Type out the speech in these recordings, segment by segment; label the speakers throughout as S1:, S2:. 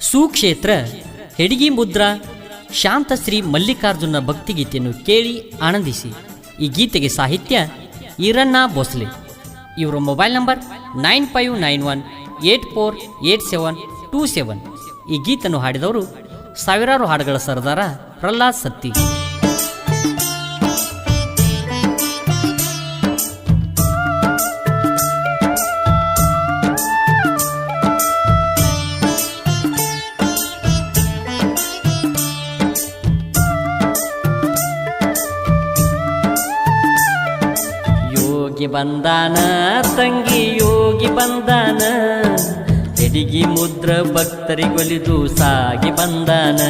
S1: ಸುಕ್ಷೇತ್ರ, ಹೆಡಿಗಿ ಮುದ್ರಾ ಶಾಂತಶ್ರೀ ಮಲ್ಲಿಕಾರ್ಜುನ ಭಕ್ತಿಗೀತೆಯನ್ನು ಕೇಳಿ ಆನಂದಿಸಿ. ಈ ಗೀತೆಗೆ ಸಾಹಿತ್ಯ ಈರಣ್ಣ ಭೋಸ್ಲೆ. ಇವರ mobile number nine five nine one eight four eight seven two seven. ಈ ಗೀತನ್ನು ಹಾಡಿದವರು ಸಾವಿರಾರು ಹಾಡುಗಳ ಸರದಾರ ಪ್ರಹ್ಲಾದ್ ಸತ್ತಿ. ಯೋಗಿ ಬಂದಾನ, ತಂಗಿ ಯೋಗಿ ಬಂದಾನ. ಎಡಿಗಿ ಮುದ್ರ ಭಕ್ತರಿಗೊಲಿದು ಸಾಗಿ ಬಂದಾನ.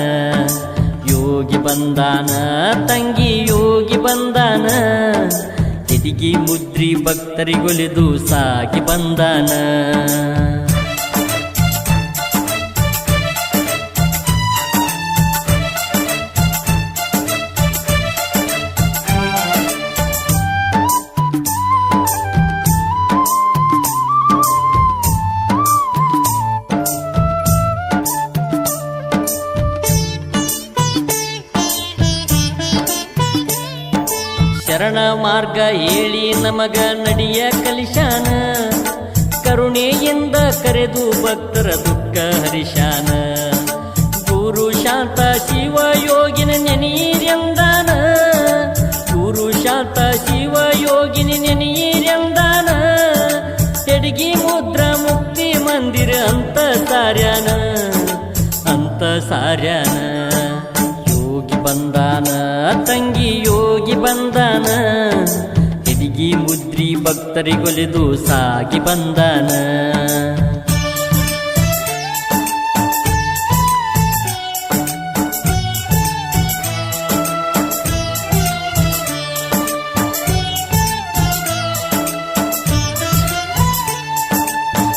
S1: ಯೋಗಿ ಬಂದಾನ, ತಂಗಿ ಯೋಗಿ ಬಂದಾನ. ಎಡಿಗಿ ಮುದ್ರಿ ಭಕ್ತರಿಗೊಲಿದು ಸಾಗಿ ಬಂದಾನ. ಶರಣ ಮಾರ್ಗ ಹೇಳಿ ನಮಗ ನಡಿಯ ಕಲಿಶಾನ. ಕರುಣೆಯಿಂದ ಕರೆದು ಭಕ್ತರ ದುಃಖ ಹರಿಶಾನ. ಗುರು ಶಾಂತ ಶಿವ ಯೋಗಿನ ನೆನೆಯಿರೆಂದಾನ ಗುರು ಶಾಂತ ಶಿವ ಯೋಗಿನ ನೆನೆಯಿರೆಂದಾನ ತೆಡಗಿ ಮುದ್ರ ಮುಕ್ತಿ ಮಂದಿರ ಅಂತ ಸಾರ್ಯಾನ ಅಂತ ಸಾರ್ಯಾನ. ಬಂದಾನ, ತಂಗಿ ಯೋಗಿ ಬಂದಾನ ಎದಿಗಿ ಮುದ್ರಿ ಭಕ್ತರಿಗೊಲಿದು ಸಾಗಿ ಬಂದಾನ.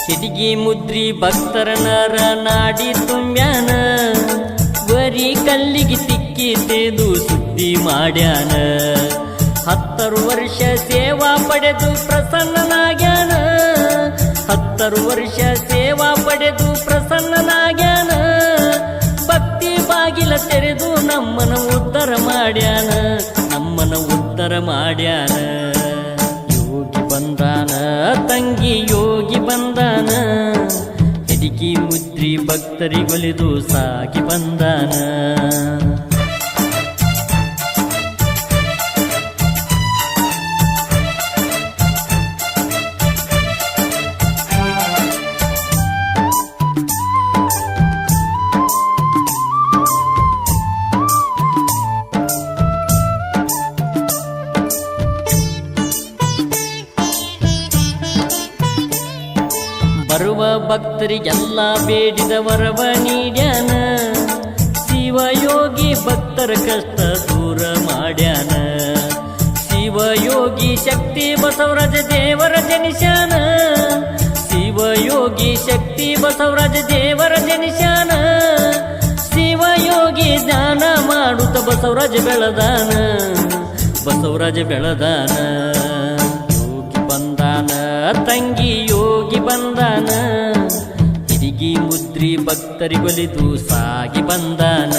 S1: ಸಿಟಿಗಿ ಮುದ್ರಿ ಭಕ್ತರ ನರ ನಾಡಿ ತುಂಬ್ಯಾನ ಬರೀ ಕಲ್ಲಿಗೆ ತೆದು ಸುದ್ದಿ ಮಾಡ್ಯಾನ. ಹತ್ತರು ವರ್ಷ ಸೇವಾ ಪಡೆದು ಪ್ರಸನ್ನನಾಗ್ಯಾನ. ಹತ್ತರು ವರ್ಷ ಸೇವಾ ಪಡೆದು ಪ್ರಸನ್ನನಾಗ್ಯಾನ. ಭಕ್ತಿ ಬಾಗಿಲ ತೆರೆದು ನಮ್ಮನ ಉತ್ತರ ಮಾಡ್ಯಾನ. ನಮ್ಮನ ಉತ್ತರ ಮಾಡ್ಯಾನ. ಯೋಗಿ ಬಂದಾನ, ತಂಗಿ ಯೋಗಿ ಬಂದಾನ. ಹಿಡಿಕಿ ಮುದ್ರಿ ಭಕ್ತರಿಗೊಲಿದು ಸಾಗಿ ಬಂದಾನ. ಭಕ್ತರಿಗೆಲ್ಲ ಬೇಡಿದ ವರವ ನೀಡ್ಯಾನ ಶಿವಯೋಗಿ ಭಕ್ತರ ಕಷ್ಟ ದೂರ ಮಾಡ್ಯಾನ. ಶಿವಯೋಗಿ ಶಕ್ತಿ ಬಸವರಾಜ ದೇವರ ಜನಿಶಾನ ಶಿವಯೋಗಿ ಶಕ್ತಿ ಬಸವರಾಜ ದೇವರ ಜನಿಶಾನ ಶಿವಯೋಗಿ ದಾನ ಮಾಡುತ್ತ ಬಸವರಾಜ ಬೆಳದಾನ. ಬಸವರಾಜ ಬೆಳದಾನ. ಯೋಗಿ ಬಂದಾನ, ತಂಗಿ ಯೋಗಿ ಬಂದಾನ. ಮುದ್ರಿ ಭಕ್ತರಿಗೊಲಿದು ಸಾಗಿ ಬಂದಾನ.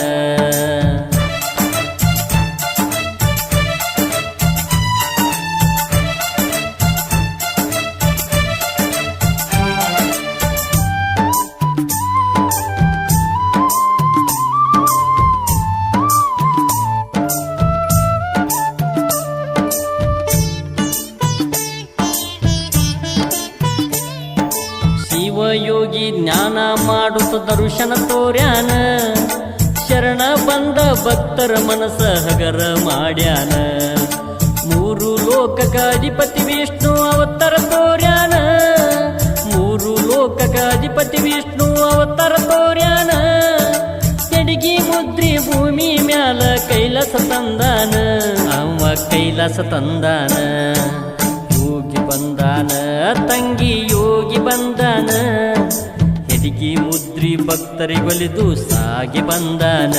S1: ಮಾಡುತ್ತ ದರ್ಶನ ತೋರ್ಯಾನ. ಶರಣ ಬಂದ ಭಕ್ತರ ಮನಸ ಹಗರ ಮಾಡ್ಯಾನ. ಮೂರು ಲೋಕಕ ಅಧಿಪತಿ ವಿಷ್ಣು ಅವತಾರ ತೋರ್ಯಾನ. ಮೂರು ಲೋಕಕ ಅಧಿಪತಿ ವಿಷ್ಣು ಅವತಾರ ತೋರ್ಯಾನ. ತೆಡಗಿ ಮುದ್ರಿ ಭೂಮಿ ಮ್ಯಾಲ ಕೈಲಾಸ ತಂದಾನ. ಅವ ಕೈಲಾಸ ತಂದಾನ. ಯೋಗಿ ಬಂದಾನ, ತಂಗಿ ಯೋಗಿ ಬಂದಾನ. ಹೆಡಿಗಿ ಮುದ್ರಿ ಭಕ್ತರಿಗೊಲಿದು ಸಾಗಿ ಬಂದಾನ.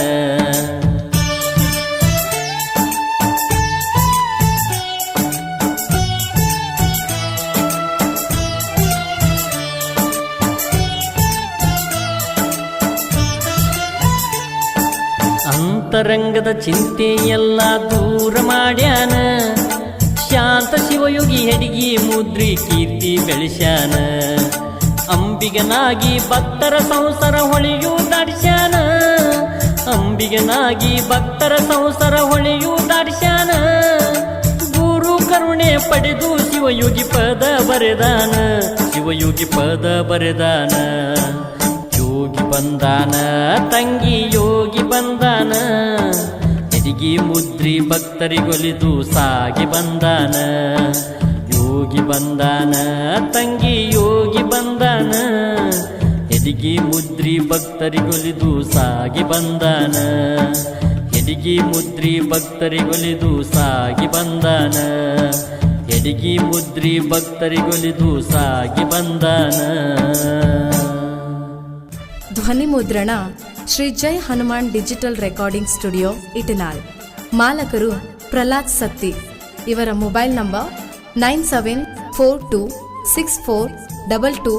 S1: ಅಂತರಂಗದ ಚಿಂತೆ ಎಲ್ಲ ದೂರ ಮಾಡ್ಯಾನ. ಶಾಂತ ಶಿವಯುಗಿ ಹೆಡಿಗಿ ಮುದ್ರಿ ಕೀರ್ತಿ ಬೆಳೆಸ್ಯಾನ. ಅಂಬಿಗನಾಗಿ ಭಕ್ತರ ಸಂಸಾರ ಹೊಳೆಯು ದರ್ಶನ ಅಂಬಿಗನಾಗಿ ಭಕ್ತರ ಸಂಸಾರ ಹೊಳೆಯು ದರ್ಶನ ಗುರು ಕರುಣೆ ಪಡೆದು ಶಿವಯೋಗಿ ಪದ ಬರೆದಾನ. ಶಿವಯೋಗಿ ಪದ ಬರೆದಾನ. ಯೋಗಿ ಬಂದಾನ, ತಂಗಿ ಯೋಗಿ ಬಂದಾನ. ಎದಿಗಿ ಮುದ್ರಿ ಭಕ್ತರಿಗೊಲಿದು ಸಾಗಿ ಬಂದಾನ. ಯೋಗಿ ಬಂದಾನ, ತಂಗಿ ಯೋಗಿ ಬಂದಾನ ಎದಿಗಿ ಮುದ್ರಿ ಭಕ್ತರಿಗೊಲಿದು ಸಾಗಿ ಬಂದಾನ. ಎಡಿಗಿ ಮುದ್ರಿ ಭಕ್ತರಿಗೊಲಿದು ಸಾಗಿ ಬಂದಾನ. ಎಡಿಗಿ ಮುದ್ರಿ ಭಕ್ತರಿಗೊಲಿದು ಸಾಗಿ ಬಂದಾನ.
S2: ಧ್ವನಿ ಮುದ್ರಣ, Shri Jai Hanuman digital recording studio, Itnal. ಮಾಲಕರು Prahlad Satti. ಇವರ mobile number nine seven four two six four double two